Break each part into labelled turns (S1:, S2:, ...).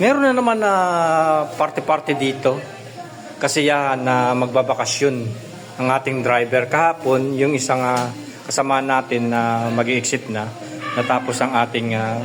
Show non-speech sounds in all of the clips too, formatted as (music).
S1: Meron na naman na party-party dito. Kasiyahan na magbabakasyon ang ating driver. Kahapon, yung isang ah, kasama natin na mag-exit na, natapos ang ating ah,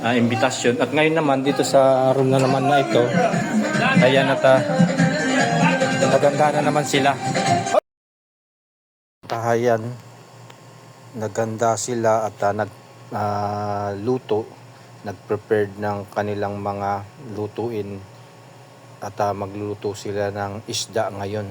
S1: ah, imbitasyon. At ngayon naman, dito sa room na naman na ito, ayan at ah, naganda na naman sila. Tahayan, naganda sila at ah, nag ah, luto, nag-prepared ng kanilang mga lutuin at ah, magluluto sila ng isda ngayon.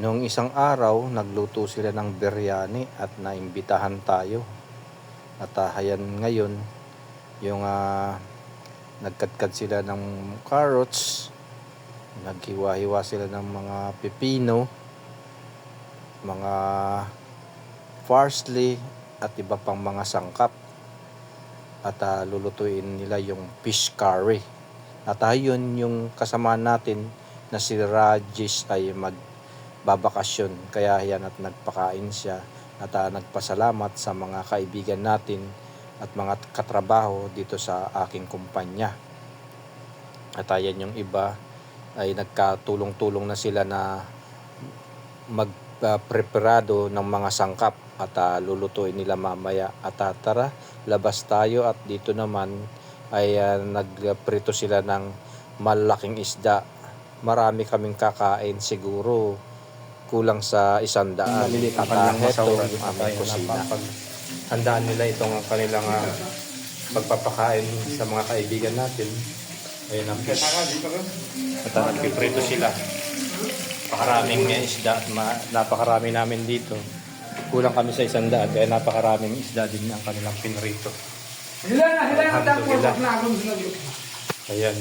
S1: Noong isang araw, nagluto sila ng biryani at naimbitahan tayo. At ah, ayan ngayon, yung ah, nagkadkad sila ng carrots, naghiwa-hiwa sila ng mga pepino, mga parsley at iba pang mga sangkap at ah, lulutuin nila yung fish curry. At ayun yung kasama natin na si Rajesh ay magbabakasyon. Kaya yan at nagpakain siya. At ah, nagpasalamat sa mga kaibigan natin at mga katrabaho dito sa aking kumpanya. At ayan yung iba ay nagkatulong-tulong na sila na magpreparado ng mga sangkap. At ah, lulutuin nila mamaya. At ah, tara labas tayo at dito naman ay ah, nagprito sila ng malaking isda. Marami kaming kakain siguro. Kulang sa isang daan. At ah, heto yung aming kusina. handaan nila itong kanilang ah, pagpapakain sa mga kaibigan natin. Ayun ang fish. At nagpiprito sila. Napakaraming isda at napakarami namin dito. Kulang kami sa isang daan kaya napakaraming isda din ang kanilang pinrito.
S2: Hila na, hila na, tapos na ako sinabi.
S1: Ayan.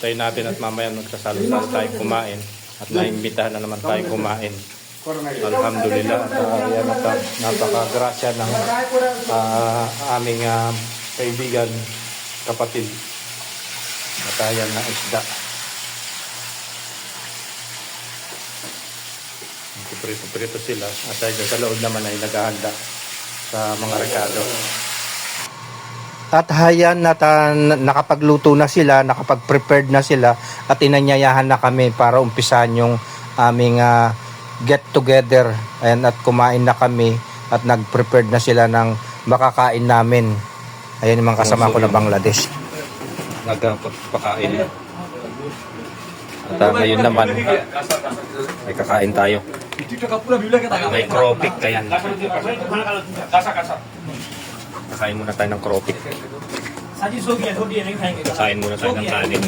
S1: Tayo natin at mamaya magsasalo-salo tayong kumain at naimbitahan na naman tayong kumain. Alhamdulillah uh, ayan at uh, napakagrasya ng ah, aming ah, kaibigan, kapatid. At ayan na isda. Prito-prito sila. At ayun, sa loob naman ay naghahanda sa mga rekado. At hayan na nakapagluto na sila, nakapag-prepared na sila at inanyayahan na kami para umpisahan yung aming ah, get together Ayan, at kumain na kami at nag-prepared na sila ng makakain namin. Ayan yung mga kasama ko na Bangladesh. Nagpapakain. At ah, ngayon naman ay kakain tayo. May cropik kaya. Kakain muna tayo ng cropik. Kakain muna tayo ng kanin.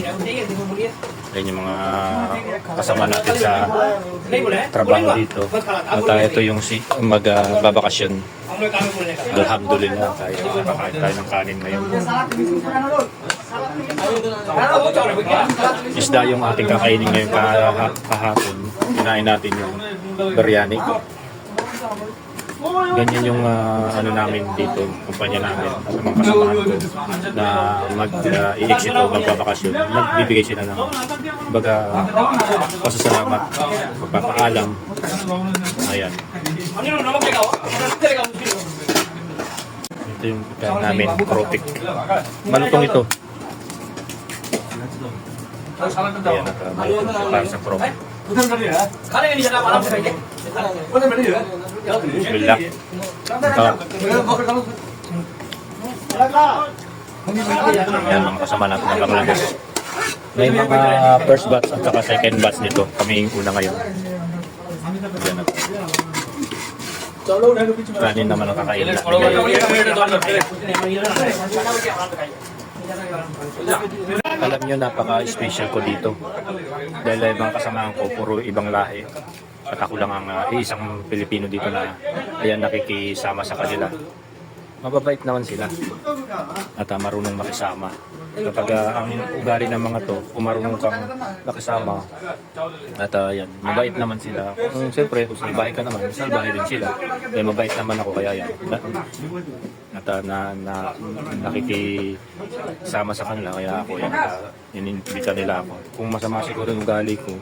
S1: Ayun yung mga kasama natin sa trabaho dito. At uh, ito yung si magbabakasyon. Alhamdulillah tayo kakain tayo ng kanin ngayon. Isda yung ating kakainin ngayon kaha- kahapon. Kinain natin yung biryani. Ganyan yung ah, ano namin dito, kumpanya namin, sa mga kasamahan ko na mag-i-exit o magbabakasyon. Nagbibigay sila ng baga pasasalamat, pagpapaalam. Ayan. Ito yung pagkain namin, Cropic. Malutong ito. Ayan, uh, sa Cropic. Yan mga kasama natin ng. May mga first batch at saka second batch nito. Kami yung una ngayon. Yan na. Naman ang kakainin. Alam nyo, napaka-special ko dito. Dahil ay mga kasamahan ko, puro ibang lahi. At ako lang ang ah, isang Pilipino dito na ayan nakikisama sa kanila. Mababait naman sila. At ah, marunong makisama. Kapag ah, ang ugali ng mga to, kung marunong kang makisama, at ah, yan, mabait naman sila. Kung siyempre, kung salbahe ka naman, salbahe din sila. Kaya mabait naman ako, kaya yan. At uh, na, na nakikisama sa kanila kaya ako yan uh, ininibita nila ako kung masama siguro yung ugali ko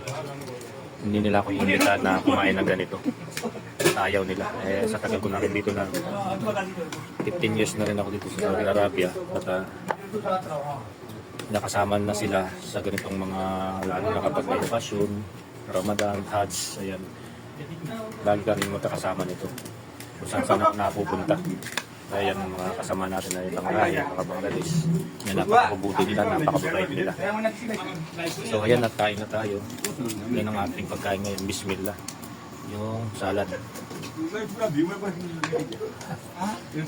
S1: hindi nila ako inimbita na kumain ng ganito ayaw nila eh sa tagal ko na rin dito na 15 years na rin ako dito sa Saudi Arabia at uh, nakasama na sila sa ganitong mga lalo na kapag may okasyon, Ramadan, Hajj, ayan. Lagi kami magkakasama nito. Kung saan saan napupunta. Ayan ang mga kasama natin na ibang lahi, mga Bangladesh. Yan, napakabuti nila, napakababait nila. So ayan, at kain na tayo. Yan ang ating pagkain ngayon, Bismillah. Yung salad. Yan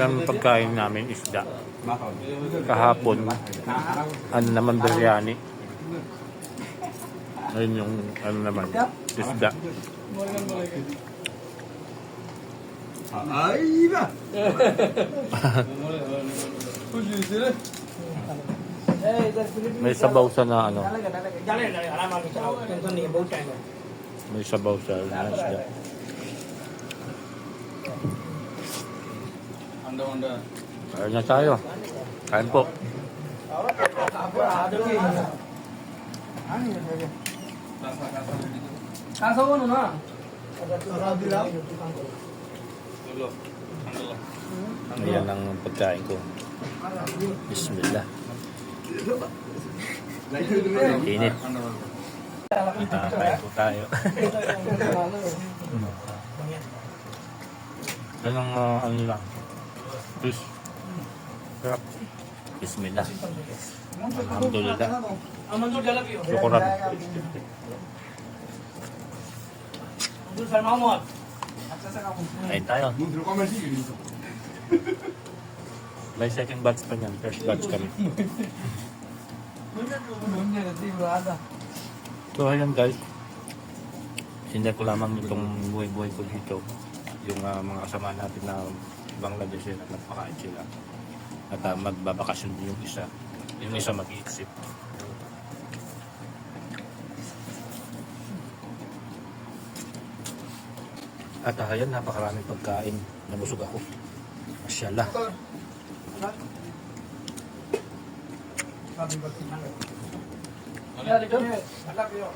S1: ang pagkain namin, isda. Kahapon, ano naman biryani. Ayun yung ano naman, isda. (laughs) May sabaw sa na ano, may sabaw sa na isda. Kain na tayo. Kain po.
S2: Kaso ano na?
S1: Ayan ang pagkain ko. Bismillah. Init. Kita kain po tayo. Anong uh, ano lang? Fish. Sarap. Bismillah. Alhamdulillah.
S2: Yun.
S1: Syukuran.
S2: Sir Mahmud.
S1: Kain tayo. (laughs) May second batch pa niyan. First batch kami. So ayan guys. Hindi ko lamang itong buhay-buhay ko dito. Yung ah, mga kasama natin na Bangladesh at nagpakain sila. At uh, magbabakasyon din yung isa. Yung isa mag-iisip. At uh, ayan, napakaraming pagkain. Nabusog ako. Masyala. At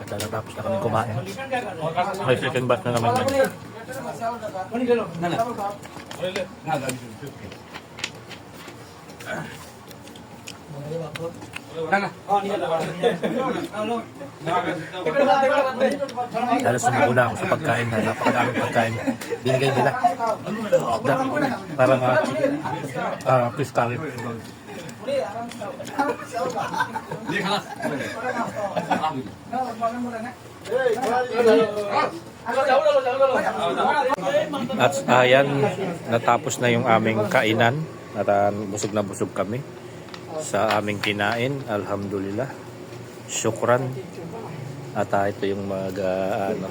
S1: natapos na kami kumain. May second batch na naman yan. Lalo sumugula ako sa pagkain na napakadaming pagkain. Binigay nila. Da, parang uh, uh, fish curry. At ayan, natapos na yung aming kainan. At uh, busog na busog kami sa aming kinain. Alhamdulillah. Syukran. At uh, ito yung mag uh, ano.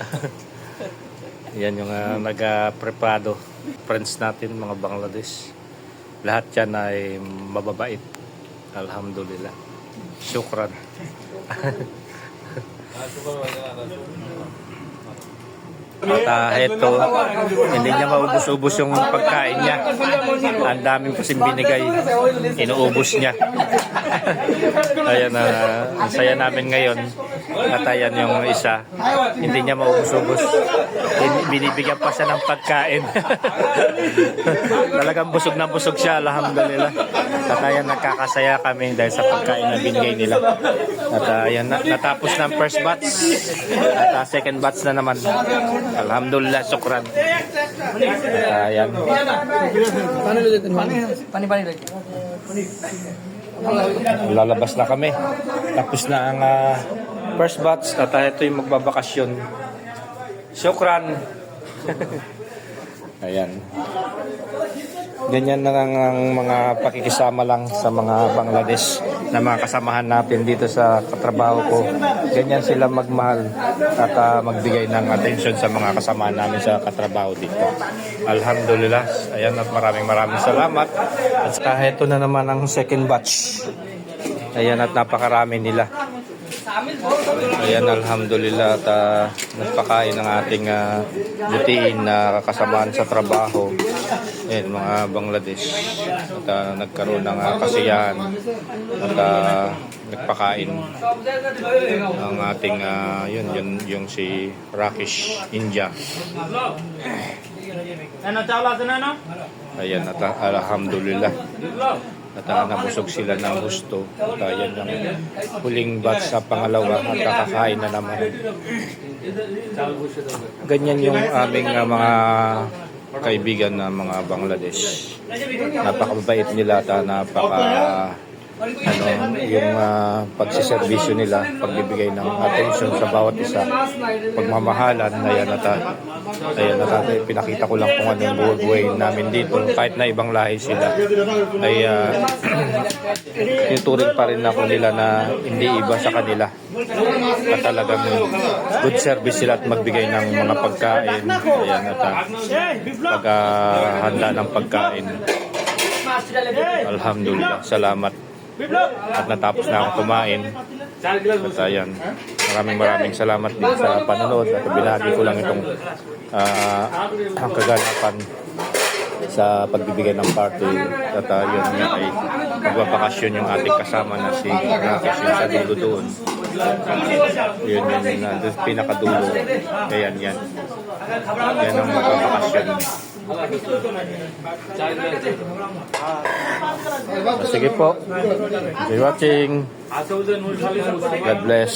S1: (laughs) Yan yung uh, nag-preparado. Friends natin, mga Bangladesh. Lahat yan ay mababait. Alhamdulillah. Syukran. (laughs) At uh, ito, hindi niya maubos-ubos yung pagkain niya. Ang daming kasing binigay, inuubos niya. (laughs) ayan na, ang saya namin ngayon. At ayan yung isa, hindi niya maubos-ubos. Bin- Binibigyan pa siya ng pagkain. (laughs) Talagang busog na busog siya, alhamdulillah. At ayan, nagkakasaya kami dahil sa pagkain na binigay nila. At uh, ayan, na- natapos na ang first batch. At uh, second batch na naman. Alhamdulillah, sukran. Ayan. Lalabas na kami. Tapos na ang ah, first batch at uh, ito yung magbabakasyon. Syukran. (laughs) Ayan. Ganyan na lang ang mga pakikisama lang sa mga Bangladesh na mga kasamahan natin dito sa katrabaho ko. Ganyan sila magmahal at ah, magbigay ng attention sa mga kasamahan namin sa katrabaho dito. Alhamdulillah. Ayan at maraming maraming salamat. At saka ito na naman ang second batch. Ayan at napakarami nila. Ayan, alhamdulillah at ah, nagpakain ng ating uh, butiin na kasamaan sa trabaho. Ayan, mga Bangladesh. At ah, nagkaroon ng ah, kasiyahan at ah, nagpakain ang ating ah, yun, yun, yung si Rakesh India.
S2: Ano nano?
S1: Ayan, at ah, alhamdulillah. At uh, nabusog sila ng gusto. At uh, yan ang huling batch sa pangalawa at kakakain na naman. Ganyan yung aming uh, mga kaibigan na mga Bangladesh. Napakabait nila at napaka ano, yung uh, pagsiservisyo nila, pagbibigay ng attention sa bawat isa, pagmamahalan, ayan at uh, ayan at uh, pinakita ko lang kung ano yung buhay, buhay namin dito, kahit na ibang lahi sila, ay (clears throat) uh, pa rin ako nila na hindi iba sa kanila. At talagang good service sila at magbigay ng mga pagkain, ayan at uh, paghahanda ng pagkain. Alhamdulillah, salamat. At natapos na ako kumain. At ayan, maraming maraming salamat din sa panonood. At binahagi ko lang itong ang kaganapan sa pagbibigay ng party. At uh, yun nga ay magbabakasyon yung ating kasama na si Rakesh yung sa dulo doon. Yun yun na doon pinakadulo. Ayan yan. Yan ang magbabakasyon sige po. Enjoy watching. God bless